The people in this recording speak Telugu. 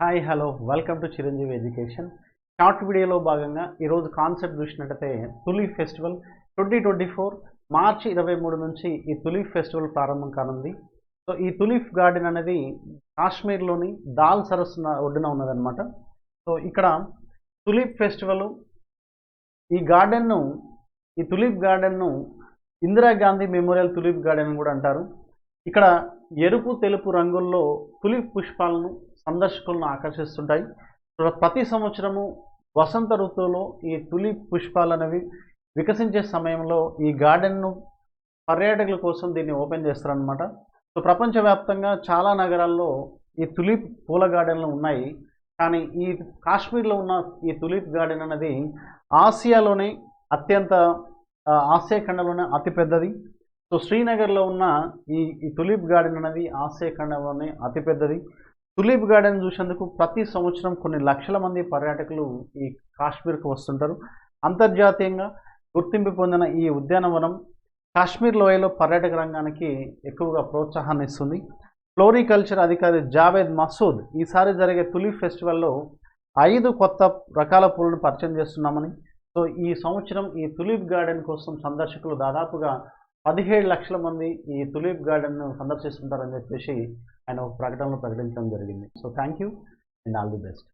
Hi hello welcome to Chiranjeevi education short వీడియోలో భాగంగా ఈరోజు కాన్సెప్ట్ చూసినట్టయితే tulip festival twenty twenty four మార్చి ఇరవై మూడు నుంచి ఈ తులి ఫెస్టివల్ ప్రారంభం కానుంది సో ఈ తులిప్ గార్డెన్ అనేది కాశ్మీర్లోని దాల్ సరస్సు ఒడ్డున ఉన్నదన్నమాట సో ఇక్కడ తులిప్ ఫెస్టివల్ ఈ గార్డెన్ను ఈ తులిప్ గార్డెన్ను ఇందిరాగాంధీ మెమోరియల్ తులిప్ గార్డెన్ కూడా అంటారు ఇక్కడ ఎరుపు తెలుపు రంగుల్లో తులిప్ పుష్పాలను సందర్శకులను ఆకర్షిస్తుంటాయి. ప్రతి సంవత్సరము వసంత ఋతువులో ఈ తులిప్ పుష్పాలు అనేవి వికసించే సమయంలో ఈ గార్డెన్ను పర్యాటకుల కోసం దీన్ని ఓపెన్ చేస్తారనమాట సో ప్రపంచవ్యాప్తంగా చాలా నగరాల్లో ఈ తులిప్ పూల గార్డెన్లు ఉన్నాయి. కానీ ఈ కాశ్మీర్లో ఉన్న ఈ తులిప్ గార్డెన్ అనేది ఆసియాలోనే అత్యంత ఆసియా ఖండలోనే అతిపెద్దది. సో శ్రీనగర్లో ఉన్న ఈ ఈ తులిప్ గార్డెన్ అనేది ఆసియా ఖండంలోనే అతిపెద్దది. తులిప్ గార్డెన్ చూసేందుకు ప్రతి సంవత్సరం కొన్ని లక్షల మంది పర్యాటకులు ఈ కాశ్మీర్కు వస్తుంటారు. అంతర్జాతీయంగా గుర్తింపు పొందిన ఈ ఉద్యానవనం కాశ్మీర్ లోయలో పర్యాటక రంగానికి ఎక్కువగా ప్రోత్సాహాన్ని ఇస్తుంది. ఫ్లోరికల్చర్ అధికారి జావేద్ మసూద్ ఈసారి జరిగే తులిప్ ఫెస్టివల్లో ఐదు కొత్త రకాల పూలను పరిచయం చేస్తున్నామని. సో ఈ సంవత్సరం ఈ తులిప్ గార్డెన్ కోసం సందర్శకులు దాదాపుగా పదిహేడు లక్షల మంది ఈ తులిప్ గార్డెన్ సందర్శిస్తుంటారని చెప్పేసి ఆయన ఒక ప్రకటనలో ప్రకటించడం జరిగింది. So thank you and all the best